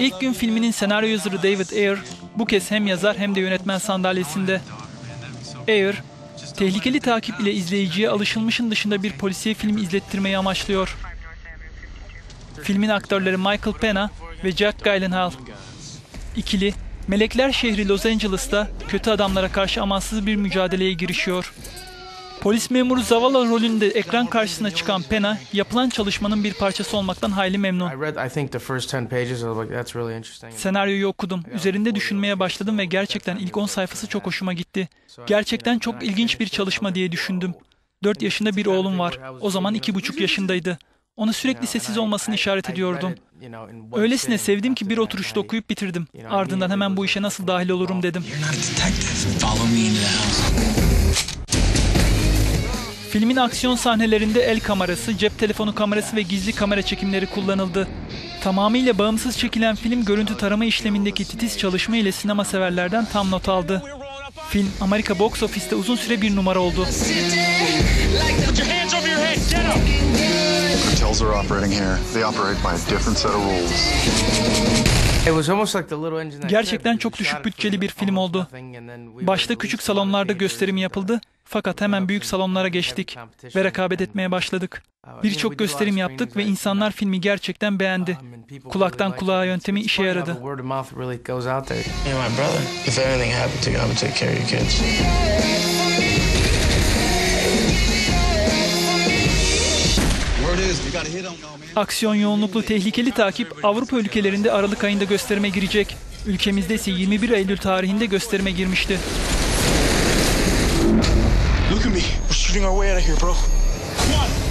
İlk gün filminin senaryo yazarı David Ayer bu kez hem yazar hem de yönetmen sandalyesinde. Ayer, tehlikeli takip ile izleyiciye alışılmışın dışında bir polisiye film izlettirmeyi amaçlıyor. Filmin aktörleri Michael Pena ve Jack Gyllenhaal. İkili, Melekler şehri Los Angeles'ta kötü adamlara karşı amansız bir mücadeleye girişiyor. Polis memuru Zavala rolünde ekran karşısına çıkan Pena, yapılan çalışmanın bir parçası olmaktan hayli memnun. I read, I think, the first 10 pages. I was like, that's really interesting. Senaryoyu okudum. Üzerinde düşünmeye başladım ve gerçekten ilk 10 sayfası çok hoşuma gitti. Gerçekten çok ilginç bir çalışma diye düşündüm. 4 yaşında bir oğlum var. O zaman 2,5 yaşındaydı. Ona sürekli sessiz olmasını işaret ediyordum. Öylesine sevdim ki bir oturuşta okuyup bitirdim. Ardından hemen bu işe nasıl dahil olurum dedim. Aksiyon sahnelerinde el kamerası, cep telefonu kamerası ve gizli kamera çekimleri kullanıldı. Tamamıyla bağımsız çekilen film görüntü tarama işlemindeki titiz çalışma ile sinema severlerden tam not aldı. Film Amerika Box Office'te uzun süre bir numara oldu. Gerçekten çok düşük bütçeli bir film oldu. Başta küçük salonlarda gösterimi yapıldı fakat hemen büyük salonlara geçtik ve rekabet etmeye başladık. Birçok gösterim yaptık ve insanlar filmi gerçekten beğendi. Kulaktan kulağa yöntemi işe yaradı. Aksiyon yoğunluklu tehlikeli takip Avrupa ülkelerinde Aralık ayında gösterime girecek. Ülkemizde ise 21 Eylül tarihinde gösterime girmişti. Look at me. We're shooting our way out of here, bro. Come on.